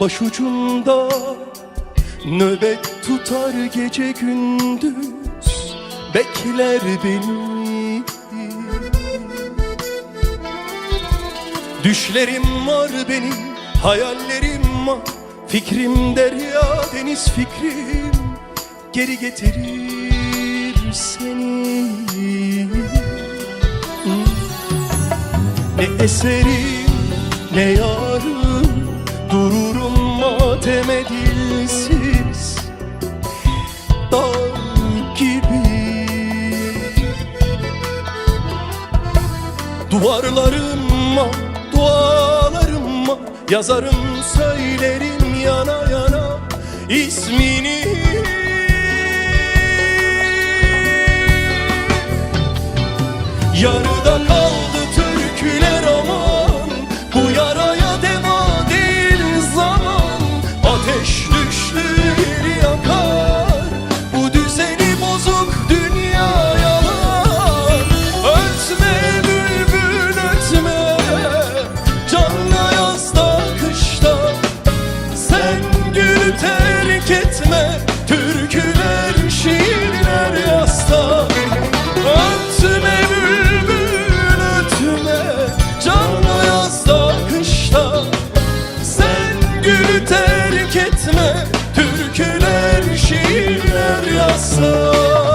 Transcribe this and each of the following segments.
başucumda. Nöbet tutar gece gündüz Bekler beni. Düşlerim var benim, hayallerim var. Fikrim derya, deniz fikrim. Geri getirir seni. Ne eserim, ne yarım Dururum mateme dilsiz Dağ gibi. Duvarlarıma, dualarıma Yazarım söylerim yana yana ismini. Yarıda kaldı Gülü terk etme Türküler şiirler yasta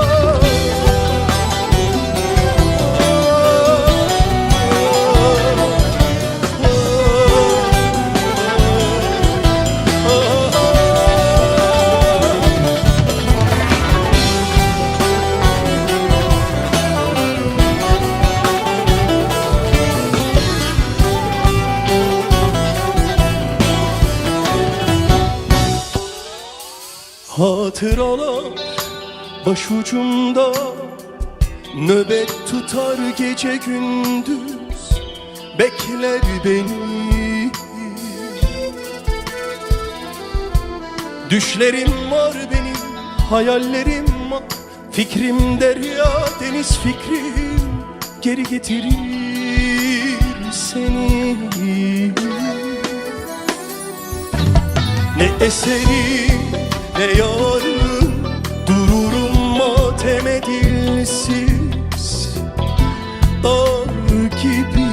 Hatıralar başucumda Nöbet tutar gece gündüz Bekler beni. Düşlerim var benim, hayallerim var. Fikrim derya, deniz fikrim Geri getirir seni. Ne eserim ne yarım Dururum mateme dilsiz Dağ gibi.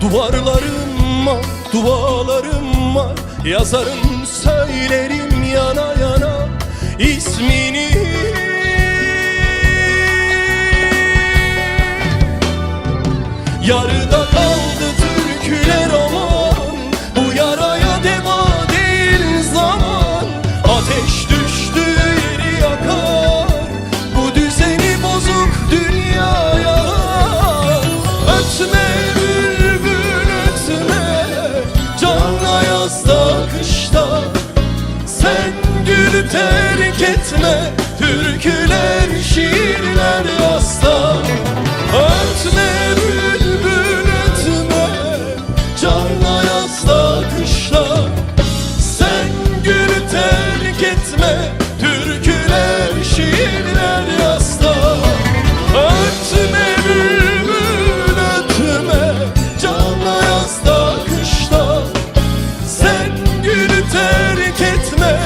Duvarlarıma, dualarım var. Yazarım, söylerim yana yana ismini. Yarıda kaldı türküler etme Türküler şiirler yasta Ötme bülbül ötme Canla yazda kışta Sen gülü terk etme Türküler şiirler yasta Ötme bülbül ötme Canla yazda kışta Sen gülü terk etme